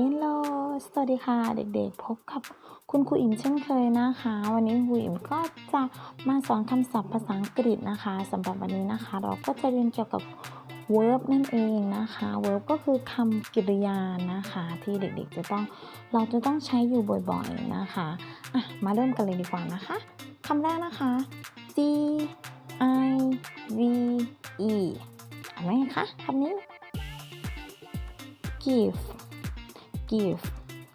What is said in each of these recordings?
Hello สวัสดีค่ะเด็กๆ พบกับคุณครูอิมเช่นเคยนะคะ วันนี้ครูอิมก็จะมาสอนคำศัพท์ภาษาอังกฤษนะคะสำหรับวันนี้นะคะ เราก็จะเรียนเกี่ยวกับ verb นั่นเองนะคะ verb ก็คือคำกริยานะคะ ที่เด็กๆ จะต้องเราจะต้องใช้อยู่บ่อยๆนะคะอะมาเริ่มกันเลยดีกว่านะคะคำแรกนะคะ C I V E อ่านไหมคะคำนี้ give give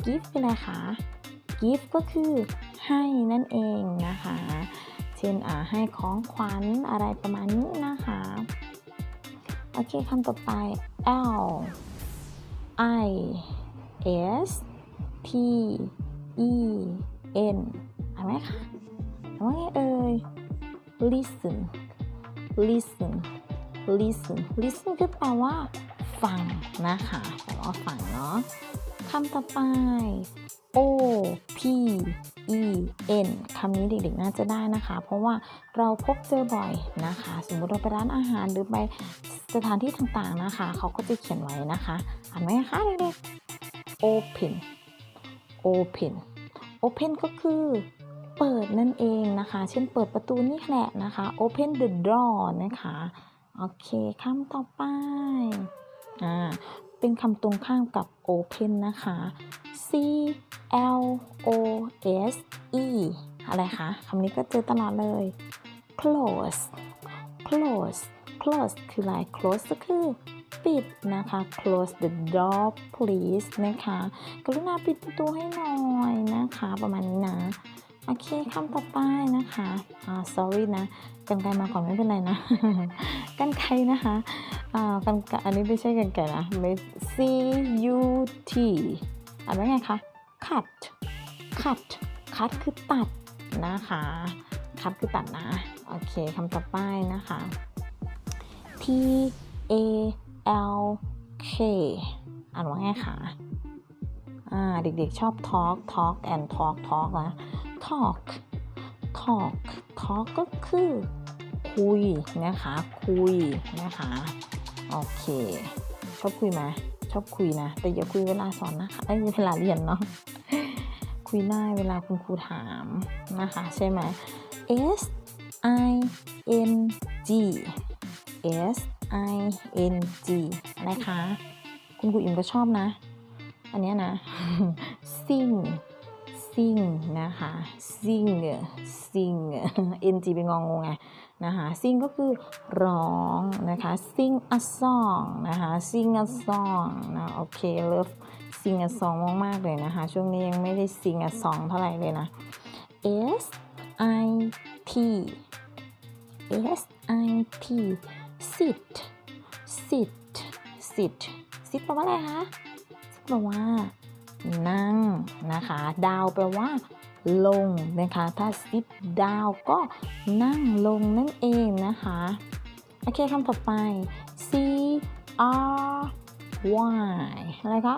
give เป็นอะไรคะ give ก็คือให้นั่นเองนะคะ เช่นอ่าให้ของขวัญอะไรประมาณนี้นะคะ โอเคคำต่อไป L I S T E N อ่านไหมคะอ่านว่าไงเอ่ย listen listen listen listen คือแปลว่า ฟังนะคะแปลว่าฟังเนาะ คำต่อไป O P E N คำนี้เด็กๆน่าจะได้นะคะ เพราะว่าเราพบเจอบ่อยนะคะ สมมุติเราไปร้านอาหารหรือไปสถานที่ต่างๆนะคะ เขาก็จะเขียนไว้นะคะ อ่านไหมคะเด็กๆ open open open ก็คือเปิดนั่นเองนะคะ เช่นเปิดประตูนี่แหละนะคะ open the door นะคะ โอเคคำต่อไปอ่า เป็นคำตรงข้ามกับ open นะคะ C L O S E อะไรคะคำนี้ก็เจอตลอดเลย close close close คืออะไร close ก็คือปิดนะคะ close the door please นะคะ กรุณาปิดประตูให้หน่อยนะคะ ประมาณนี้นะ โอเคคำต่อไปนะคะอ่า sorry นะกันไกลมาก่อนไม่เป็นไรนะ กันไกลนะคะอ่ากันไกอันนี้ไม่ใช่กันไกลนะไม่ C U T อ่านว่าไงคะ cut cut cut คือตัดนะคะ cut คือตัดนะ โอเคคำต่อไปนะคะ T A L K อ่านว่าไงคะ อ่า เด็กๆชอบ talk talk and talk talk นะ talk talk talk ก็คือคุยนะคะ คุยนะคะ โอเค ชอบคุยไหมชอบคุยนะ แต่อย่าคุยเวลาสอนนะคะไอ้ยเวลาเรียนเนาะคุยได้เวลาคุณครูถามนะคะ ใช่ไหม S I N G S I N G อะคะ คุณครูอิมก็ชอบนะ อันเนี้ยนะ sing sing นะคะ sing sing ng เป็นงองูไงนะคะ sing ก็คือร้องนะคะ sing a song นะคะ sing a song นะโอเค love sing a song มากๆเลยนะคะ ช่วงนี้ยังไม่ได้ sing a song เท่าไหร่เลยนะ s i t s i t sit sit sit sit แปลว่าอะไรคะ sit แปลว่า นั่งนะคะดาวแปลว่า ลงนะคะ ถ้า sit down ก็นั่งลงนั่นเองนะคะ โอเคคำต่อไป C R Y อะไรคะ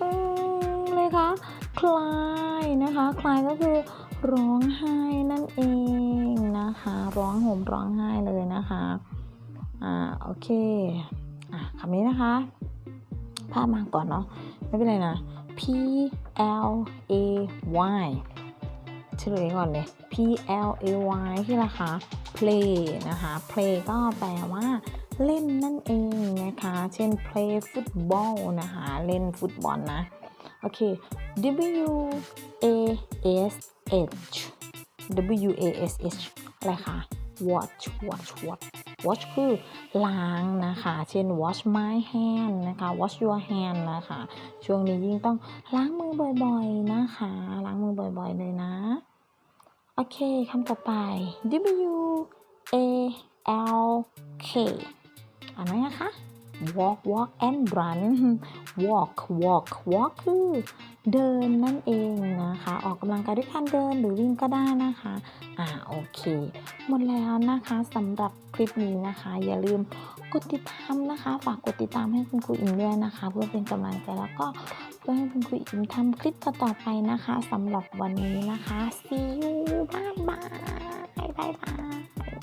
อืมอะไรคะคลายนะคะ คลายก็คือร้องไห้นั่นเองนะคะ ร้องห่มร้องไห้เลยนะคะ อ่า โอเค อะคำนี้นะคะ ภาพมาก่อนเนาะ ไม่เป็นไรนะ P L A Y เฉลยก่อนเลย P L A Y คืออะคะ play นะคะ play ก็แปลว่าเล่นนั่นเองนะคะ เช่น play football นะคะ เล่นฟุตบอลนะ โอเค W A S H W A S H อะไรคะ wash wash wash wash คือล้างนะคะ เช่น wash my hand นะคะ wash your hand นะคะ ช่วงนี้ยิ่งต้องล้างมือบ่อยๆนะคะ ล้างมือบ่อยๆเลยนะ โอเคคำต่อไป W A L K อ่านไหมนะคะ walk walk and run walk walk walk คือเดินนั่นเองนะคะ ออกกำลังกายด้วยการเดินหรือวิ่งก็ได้นะคะ อ่าโอเค หมดแล้วนะคะสำหรับคลิปนี้นะคะ อย่าลืมกดติดตามนะคะ ฝากกดติดตามให้คุณครูอิมด้วยนะคะ เพื่อเป็นกำลังใจแล้วก็เพื่อให้คุณครูอิมทำคลิปต่อๆไปนะคะสำหรับวันนี้นะคะ see you bye bye bye bye